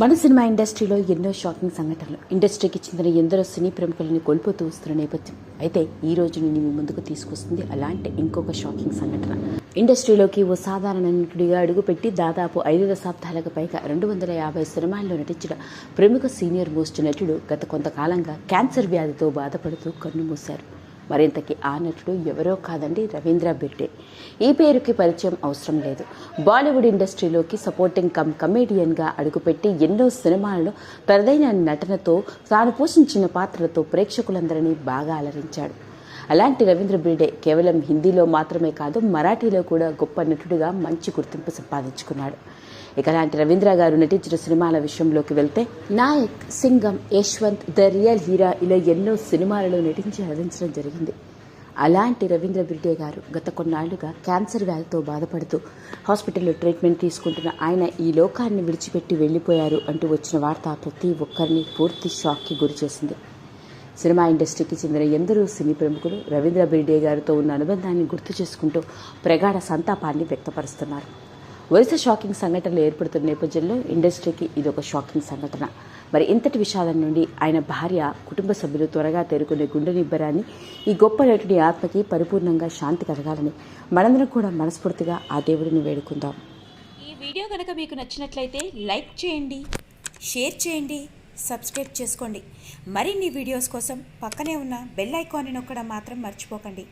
మన సినిమా ఇండస్ట్రీలో ఎన్నో షాకింగ్ సంఘటనలు. ఇండస్ట్రీకి చెందిన ఎందరో సినీ ప్రముఖులను కోల్పోతూ వస్తున్న నేపథ్యం. అయితే ఈ రోజు నేను మీ ముందుకు తీసుకొస్తుంది అలాంటి ఇంకొక షాకింగ్ సంఘటన. ఇండస్ట్రీలోకి ఓ సాధారణ నటుడిగా అడుగుపెట్టి దాదాపు ఐదు దశాబ్దాలకు పైగా రెండు వందల యాభై సినిమాల్లో నటించిన ప్రముఖ సీనియర్ మోస్ట్ నటుడు గత కొంతకాలంగా క్యాన్సర్ వ్యాధితో బాధపడుతూ కన్నుమూశారు మరింతకి ఆ నటుడు ఎవరో కాదండి రవీంద్ర బిర్డే. ఈ పేరుకి పరిచయం అవసరం లేదు. బాలీవుడ్ ఇండస్ట్రీలోకి సపోర్టింగ్ కమ్ కమేడియన్గా అడుగుపెట్టి ఎన్నో సినిమాలను తనదైన నటనతో తాను పోషించిన పాత్రలతో ప్రేక్షకులందరినీ బాగా అలరించాడు. అలాంటి రవీంద్ర బిర్డే కేవలం హిందీలో మాత్రమే కాదు మరాఠీలో కూడా గొప్ప నటుడిగా మంచి గుర్తింపు సంపాదించుకున్నాడు. ఇక అలాంటి రవీంద్ర గారు నటించిన సినిమాల విషయంలోకి వెళ్తే Nayak Singham Yashwant the real hero ఇలా ఎన్నో సినిమాలలో నటించి నటించడం జరిగింది. అలాంటి రవీంద్ర బిర్డే గారు గత కొన్నాళ్ళుగా క్యాన్సర్ వ్యాధితో బాధపడుతూ హాస్పిటల్లో ట్రీట్మెంట్ తీసుకుంటున్న ఆయన ఈ లోకాన్ని విడిచిపెట్టి వెళ్ళిపోయారు అంటూ వచ్చిన వార్త ప్రతి ఒక్కరిని పూర్తి షాక్కి గురిచేసింది సినిమా ఇండస్ట్రీకి చెందిన ఎందరో సినీ ప్రముఖులు రవీంద్ర బిర్డే గారితో ఉన్న అనుబంధాన్ని గుర్తు చేసుకుంటూ ప్రగాఢ సంతాపాన్ని వ్యక్తపరుస్తున్నారు. వరుస షాకింగ్ సంఘటనలు ఏర్పడుతున్న నేపథ్యంలో ఇండస్ట్రీకి ఇది ఒక షాకింగ్ సంఘటన. మరి ఇంతటి విషాదం నుండి ఆయన భార్య కుటుంబ సభ్యులు త్వరగా తేరుకునే గుండె నిబ్బరాన్ని ఈ గొప్ప నటుడి ఆత్మకి పరిపూర్ణంగా శాంతి కలగాలని మనందరం కూడా మనస్ఫూర్తిగా ఆ దేవుడిని వేడుకుందాం. ఈ వీడియో కనుక మీకు నచ్చినట్లయితే లైక్ చేయండి షేర్ చేయండి సబ్స్క్రైబ్ చేసుకోండి. మరిన్ని వీడియోస్ కోసం పక్కనే ఉన్న బెల్ ఐకాన్ని నొక్కడం మాత్రం మర్చిపోకండి.